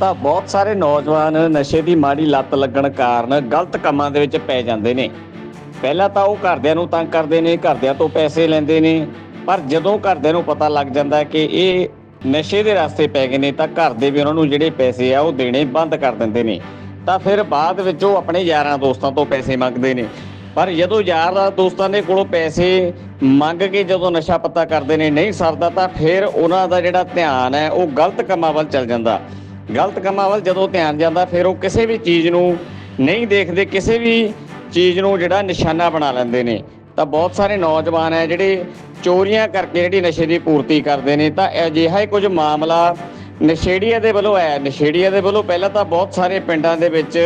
ਤਾਂ ਬਹੁਤ ਸਾਰੇ ਨੌਜਵਾਨ ਨਸ਼ੇ ਦੀ ਮਾੜੀ ਲੱਤ ਲੱਗਣ ਕਾਰਨ ਗਲਤ ਕੰਮਾਂ ਦੇ ਵਿੱਚ ਪੈ ਜਾਂਦੇ ਨੇ। ਪਹਿਲਾਂ ਤਾਂ ਉਹ ਘਰਦਿਆਂ ਨੂੰ ਤੰਗ ਕਰਦੇ ਨੇ, ਘਰਦਿਆਂ ਤੋਂ ਪੈਸੇ ਲੈਂਦੇ ਨੇ। ਪਰ ਜਦੋਂ ਘਰਦਿਆਂ ਨੂੰ ਪਤਾ ਲੱਗ ਜਾਂਦਾ ਕਿ ਇਹ ਨਸ਼ੇ ਦੇ ਰਸਤੇ ਪੈ ਗਏ ਨੇ, ਤਾਂ ਘਰ ਦੇ ਵੀ ਉਹਨਾਂ ਨੂੰ ਜਿਹੜੇ ਪੈਸੇ ਆ ਉਹ ਦੇਣੇ ਬੰਦ ਕਰ ਦਿੰਦੇ ਨੇ। ਤਾਂ ਫਿਰ ਬਾਅਦ ਵਿੱਚ ਉਹ ਆਪਣੇ ਯਾਰਾਂ ਦੋਸਤਾਂ ਤੋਂ ਪੈਸੇ ਮੰਗਦੇ ਨੇ। ਪਰ ਜਦੋਂ ਯਾਰ ਦੋਸਤਾਂ ਦੇ ਕੋਲੋਂ ਪੈਸੇ ਮੰਗ ਕੇ ਜਦੋਂ ਨਸ਼ਾ ਪੱਤਾ ਕਰਦੇ ਨੇ, ਨਹੀਂ ਸਰਦਾ ਤਾਂ ਫਿਰ ਉਹਨਾਂ ਦਾ ਜਿਹੜਾ ਧਿਆਨ ਹੈ, ਉਹ ਗਲਤ ਕੰਮਾਂ ਵੱਲ ਚੱਲ ਜਾਂਦਾ। ਗਲਤ ਕੰਮਾਂ ਵੱਲ ਜਦੋਂ ਧਿਆਨ ਜਾਂਦਾ, ਫਿਰ ਉਹ ਕਿਸੇ ਵੀ ਚੀਜ਼ ਨੂੰ ਨਹੀਂ ਦੇਖਦੇ, ਕਿਸੇ ਵੀ ਚੀਜ਼ ਨੂੰ ਜਿਹੜਾ ਨਿਸ਼ਾਨਾ ਬਣਾ ਲੈਂਦੇ ਨੇ। ਤਾਂ ਬਹੁਤ ਸਾਰੇ ਨੌਜਵਾਨ ਹੈ ਜਿਹੜੇ ਚੋਰੀਆਂ ਕਰਕੇ ਜਿਹੜੀ ਨਸ਼ੇ ਦੀ ਪੂਰਤੀ ਕਰਦੇ ਨੇ, ਤਾਂ ਅਜਿਹਾ ਹੀ ਕੁਝ ਮਾਮਲਾ ਨਸ਼ੇੜੀਆਂ ਦੇ ਵੱਲੋਂ ਆਇਆ। ਨਸ਼ੇੜੀਆਂ ਦੇ ਵੱਲੋਂ ਪਹਿਲਾਂ ਤਾਂ ਬਹੁਤ ਸਾਰੇ ਪਿੰਡਾਂ ਦੇ ਵਿੱਚ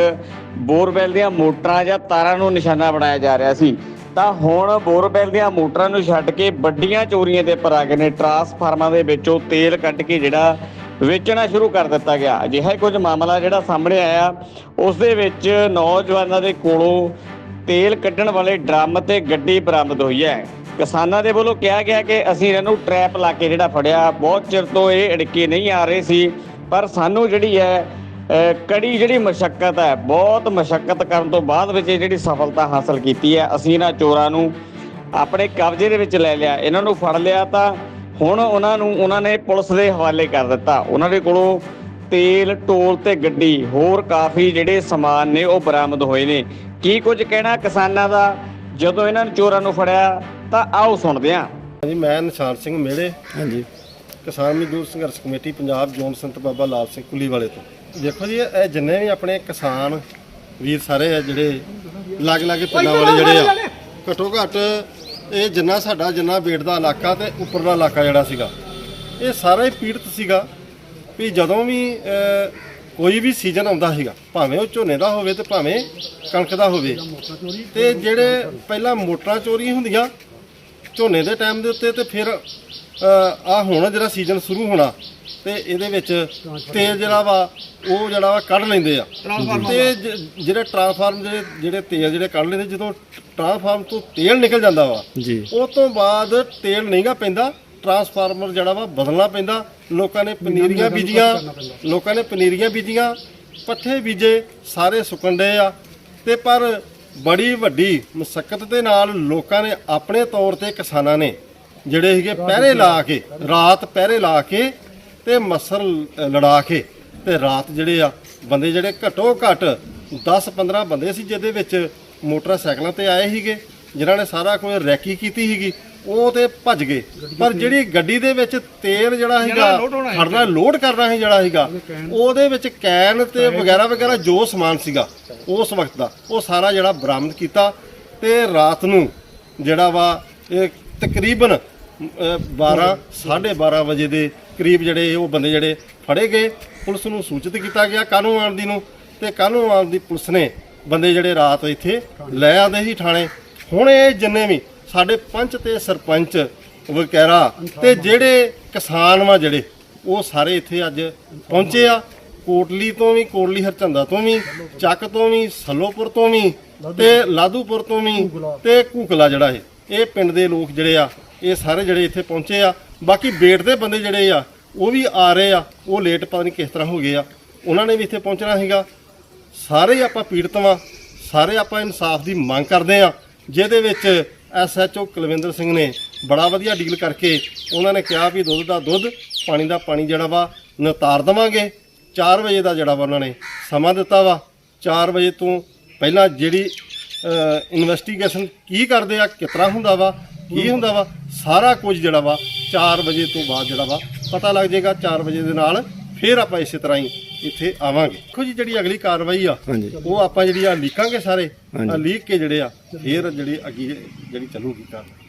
ਬੋਰਵੈਲ ਦੀਆਂ ਮੋਟਰਾਂ ਜਾਂ ਤਾਰਾਂ ਨੂੰ ਨਿਸ਼ਾਨਾ ਬਣਾਇਆ ਜਾ ਰਿਹਾ ਸੀ। ਤਾਂ ਹੁਣ ਬੋਰਵੈਲ ਦੀਆਂ ਮੋਟਰਾਂ ਨੂੰ ਛੱਡ ਕੇ ਵੱਡੀਆਂ ਚੋਰੀਆਂ ਦੇ ਪਰ ਆ ਗਏ ਨੇ। ਟਰਾਂਸਫਾਰਮਾਂ ਦੇ ਵਿੱਚੋਂ ਤੇਲ ਕੱਢ ਕੇ ਜਿਹੜਾ ਵੇਚਣਾ ਸ਼ੁਰੂ ਕਰ ਦਿੱਤਾ ਗਿਆ। ਅਜਿਹਾ ਕੁਝ ਮਾਮਲਾ ਜਿਹੜਾ ਸਾਹਮਣੇ ਆਇਆ, ਉਸ ਦੇ ਵਿੱਚ ਨੌਜਵਾਨਾਂ ਦੇ ਕੋਲੋਂ ਤੇਲ ਕੱਢਣ ਵਾਲੇ ਡਰਮ ਤੇ ਗੱਡੀ ਬਰਾਮਦ ਹੋਈ ਹੈ। ਕਿਸਾਨਾਂ ਦੇ ਵੱਲੋਂ ਕਿਹਾ ਗਿਆ ਕਿ ਅਸੀਂ ਇਹਨਾਂ ਨੂੰ ਟਰੈਪ ਲਾ ਕੇ ਜਿਹੜਾ ਫੜਿਆ, ਬਹੁਤ ਚਿਰ ਤੋਂ ਇਹ ਅੜਕੇ ਨਹੀਂ ਆ ਰਹੇ ਸੀ, ਪਰ ਸਾਨੂੰ ਜਿਹੜੀ ਹੈ ਕੜੀ ਜਿਹੜੀ ਮਸ਼ੱਕਤ ਹੈ, ਬਹੁਤ ਮਸ਼ੱਕਤ ਕਰਨ ਤੋਂ ਬਾਅਦ ਵਿੱਚ ਇਹ ਜਿਹੜੀ ਸਫਲਤਾ ਹਾਸਲ ਕੀਤੀ ਹੈ, ਅਸੀਂ ਇਹਨਾਂ ਚੋਰਾਂ ਨੂੰ ਆਪਣੇ ਕਬਜ਼ੇ ਦੇ ਵਿੱਚ ਲੈ ਲਿਆ, ਇਹਨਾਂ ਨੂੰ ਫੜ ਲਿਆ ਤਾਂ ਹੁਣ ਉਹਨਾਂ ਨੂੰ ਉਹਨਾਂ ਨੇ ਪੁਲਿਸ ਦੇ ਹਵਾਲੇ ਕਰ ਦਿੱਤਾ। ਉਹਨਾਂ ਦੇ ਕੋਲੋਂ ਤੇਲ ਟੋਲ ਤੇ ਗੱਡੀ ਹੋਰ ਕਾਫੀ ਜਿਹੜੇ ਸਮਾਨ ਨੇ ਉਹ ਬਰਾਮਦ ਹੋਏ ਨੇ। ਕੀ ਕੁਝ ਕਹਿਣਾ ਕਿਸਾਨਾਂ ਦਾ? ਜਦੋਂ ਇਹਨਾਂ ਨੂੰ ਚੋਰਾਂ ਨੂੰ ਫੜਿਆ ਤਾਂ ਆਓ ਸੁਣਦੇ ਹਾਂ। ਹਾਂਜੀ ਮੈਂ ਨਿਸ਼ਾਨ ਸਿੰਘ ਮੇੜੇ। ਹਾਂਜੀ। ਕਿਸਾਨ ਮਜ਼ਦੂਰ ਸੰਘਰਸ਼ ਕਮੇਟੀ ਪੰਜਾਬ ਜੋਨ ਸੰਤ ਬਾਬਾ ਲਾਲ ਸਿੰਘ ਕੁੱਲੀ ਵਾਲੇ ਤੋਂ। ਦੇਖੋ ਜੀ ਇਹ ਜਿੰਨੇ ਵੀ ਆਪਣੇ ਕਿਸਾਨ ਵੀਰ ਸਾਰੇ ਆ ਜਿਹੜੇ ਲੱਗ ਲੱਗ ਪਿੰਡਾਂ ਵਾਲੇ ਜਿਹੜੇ ਆ ਘੱਟੋ ਘੱਟ ਇਹ ਜਿੰਨਾ ਸਾਡਾ, ਜਿੰਨਾ ਬੇਟ ਦਾ ਇਲਾਕਾ ਤੇ ਉੱਪਰਲਾ ਇਲਾਕਾ ਜਿਹੜਾ ਸੀਗਾ, ਇਹ ਸਾਰਾ ਹੀ ਪੀੜਤ ਸੀਗਾ ਵੀ ਜਦੋਂ ਵੀ ਕੋਈ ਵੀ ਸੀਜ਼ਨ ਆਉਂਦਾ ਸੀਗਾ, ਭਾਵੇਂ ਉਹ ਝੋਨੇ ਦਾ ਹੋਵੇ ਤੇ ਭਾਵੇਂ ਕਣਕ ਦਾ ਹੋਵੇ, ਤੇ ਜਿਹੜੇ ਪਹਿਲਾਂ ਮੋਟਰਾਂ ਚੋਰੀ ਹੁੰਦੀਆਂ, ਝੋਨੇ ਦੇ ਟਾਈਮ ਦੇ ਉੱਤੇ ਤੇ ਫਿਰ ਆ ਹੁਣ ਜਿਹੜਾ ਸੀਜ਼ਨ ਸ਼ੁਰੂ ਹੋਣਾ ਤੇ ਇਹਦੇ ਵਿੱਚ ਤੇਲ ਜਿਹੜਾ ਵਾ ਉਹ ਜਿਹੜਾ ਵਾ ਕੱਢ ਲੈਂਦੇ ਆ। ਤੇ ਜ- ਜਿਹੜੇ ਟਰਾਂਸਫਾਰਮ ਜਿਹੜੇ ਜਿਹੜੇ ਤੇਲ ਜਿਹੜੇ ਕੱਢ ਲੈਂਦੇ ਜਦੋਂ ਟਰਾਂਸਫਾਰਮ ਤੋਂ ਤੇਲ ਨਿਕਲ ਜਾਂਦਾ ਵਾ ਜੀ। ਉਹ ਤੋਂ ਬਾਅਦ ਤੇਲ ਨਹੀਂਗਾ ਪੈਂਦਾ ਟਰਾਂਸਫਾਰਮਰ ਜਿਹੜਾ ਵਾ ਬਦਲਣਾ ਪੈਂਦਾ ਲੋਕਾਂ ਨੇ ਪਨੀਰੀਆਂ ਬੀਜੀਆਂ ਲੋਕਾਂ ਨੇ ਪਨੀਰੀਆਂ ਬੀਜੀਆਂ ਪੱਠੇ ਬੀਜੇ ਸਾਰੇ ਸੁੱਕਣ ਡਏ ਆ। ਤੇ ਪਰ ਬੜੀ ਵੱਡੀ ਮੁਸ਼ਕਲ ਦੇ ਨਾਲ ਲੋਕਾਂ ਨੇ ਆਪਣੇ ਤੌਰ ਤੇ ਕਿਸਾਨਾਂ ਨੇ ਜਿਹੜੇ ਸੀਗੇ ਪਹਿਰੇ ਲਾ ਕੇ ਰਾਤ ਪਹਿਰੇ ਲਾ ਕੇ ਤੇ ਮਸਰ ਲੜਾ ਕੇ ਤੇ ਰਾਤ ਜਿਹੜੇ ਆ ਬੰਦੇ ਜਿਹੜੇ ਘੱਟੋ ਘੱਟ 10 15 ਬੰਦੇ ਸੀ ਜਿਹਦੇ ਵਿੱਚ ਮੋਟਰਸਾਈਕਲਾਂ ਤੇ ਆਏ ਸੀਗੇ ਜਿਨ੍ਹਾਂ ਨੇ ਸਾਰਾ ਕੁਝ ਰੈਕੀ ਕੀਤੀ ਸੀਗੀ ਉਹ ਤੇ ਭੱਜ ਗਏ। ਪਰ ਜਿਹੜੀ ਗੱਡੀ ਦੇ ਵਿੱਚ ਤੇਲ ਜਿਹੜਾ ਸੀਗਾ ਖੜਨਾ ਲੋਡ ਕਰਨਾ ਸੀ ਜਿਹੜਾ ਸੀਗਾ ਉਹਦੇ ਵਿੱਚ ਕੈਨ ਤੇ ਵਗੈਰਾ ਵਗੈਰਾ ਜੋ ਸਮਾਨ ਸੀਗਾ ਉਸ ਵਕਤ ਦਾ ਉਹ ਸਾਰਾ ਜਿਹੜਾ ਬਰਾਮਦ ਕੀਤਾ ਤੇ ਰਾਤ ਨੂੰ ਜਿਹੜਾ ਵਾ ਇਹ ਤਕਰੀਬਨ ਅਹ, 12 12:30 ਵਜੇ ਦੇ ਕਰੀਬ ਜਿਹੜੇ ਉਹ ਬੰਦੇ ਜਿਹੜੇ ਫੜੇ ਗਏ ਪੁਲਿਸ ਨੂੰ ਸੂਚਿਤ ਕੀਤਾ ਗਿਆ ਕਾਨੂੰਨ ਆਉਣ ਨੂੰ ਤੇ ਕਾਨੂੰਨ ਆਉਣ ਪੁਲਿਸ ਨੇ ਬੰਦੇ ਜਿਹੜੇ ਰਾਤ ਇੱਥੇ ਲੈ ਆਉਂਦੇ ਸੀ ਥਾਣੇ। ਹੁਣ ਇਹ ਜਿੰਨੇ ਵੀ ਸਾਡੇ ਪੰਚ ਤੇ ਸਰਪੰਚ ਵਗੈਰਾ ਤੇ ਜਿਹੜੇ ਕਿਸਾਨ ਵਾ ਜਿਹੜੇ ਉਹ ਸਾਰੇ ਇੱਥੇ ਅੱਜ ਪਹੁੰਚੇ ਆ। ਕੋਟਲੀ ਤੋਂ ਵੀ ਕੋਟਲੀ ਹਰਚੰਦਾ ਤੋਂ ਵੀ ਚੱਕ ਤੋਂ ਵੀ ਸੱਲੋਪੁਰ ਤੋਂ ਵੀ ਤੇ ਲਾਦੂਪੁਰ ਤੋਂ ਵੀ ਤੇ ਕੂਕਲਾ ਜਿਹੜਾ ਹੈ ਇਹ ਪਿੰਡ ਦੇ ਲੋਕ ਜਿਹੜੇ ਆ, ਇਹ ਸਾਰੇ ਜਿਹੜੇ ਇੱਥੇ ਪਹੁੰਚੇ ਆ, ਬਾਕੀ ਬੇਟ ਦੇ ਬੰਦੇ ਜਿਹੜੇ ਆ, ਉਹ ਵੀ ਆ ਰਹੇ ਆ, ਉਹ ਲੇਟ ਪਤਾ ਨਹੀਂ ਕਿਸ ਤਰ੍ਹਾਂ ਹੋ ਗਏ ਆ। ਉਹਨਾਂ ਨੇ ਵੀ ਇੱਥੇ ਪਹੁੰਚਣਾ ਸੀਗਾ। ਸਾਰੇ ਹੀ ਆਪਾਂ ਪੀੜਤ ਵਾਂ, ਸਾਰੇ ਆਪਾਂ ਇਨਸਾਫ ਦੀ ਮੰਗ ਕਰਦੇ ਆ। ਜਿਹਦੇ ਵਿੱਚ ਐਸਐਚਓ ਕੁਲਵਿੰਦਰ ਸਿੰਘ ਨੇ ਬੜਾ ਵਧੀਆ ਡੀਲ ਕਰਕੇ ਉਹਨਾਂ ਨੇ ਕਿਹਾ ਵੀ ਦੁੱਧ ਦਾ ਦੁੱਧ, ਪਾਣੀ ਦਾ ਪਾਣੀ ਜਿਹੜਾ ਵਾ ਨਿਤਾਰ ਦਵਾਂਗੇ। 4 ਵਜੇ ਦਾ ਜਿਹੜਾ ਵਾ ਉਹਨਾਂ ਨੇ ਸਮਾਂ ਦਿੱਤਾ ਵਾ। 4 ਵਜੇ ਤੋਂ ਪਹਿਲਾਂ ਜਿਹੜੀ ਇਨਵੈਸਟੀਗੇਸ਼ਨ ਕੀ ਕਰਦੇ ਆ ਕਿਤਨਾ ਹੁੰਦਾ ਵਾ ਕੀ ਹੁੰਦਾ ਵਾ ਸਾਰਾ ਕੁਝ ਜਿਹੜਾ ਵਾ 4 ਵਜੇ ਤੋਂ ਬਾਅਦ ਜਿਹੜਾ ਵਾ ਪਤਾ ਲੱਗ ਜਾਏਗਾ 4 ਵਜੇ ਦੇ ਨਾਲ ਫਿਰ ਆਪਾਂ ਇਸੇ ਤਰ੍ਹਾਂ ਹੀ ਇੱਥੇ ਆਵਾਂਗੇ। ਦੇਖੋ ਜੀ ਜਿਹੜੀ ਅਗਲੀ ਕਾਰਵਾਈ ਆ ਉਹ ਆਪਾਂ ਜਿਹੜੀ ਆ ਲੀਕਾਂਗੇ ਸਾਰੇ ਲੀਕ ਕੇ ਜਿਹੜੇ ਆ ਫਿਰ ਜਿਹੜੀ ਅੱਗੇ ਜਿਹੜੀ ਚੱਲੂਗੀ ਕਾਰਵਾਈ।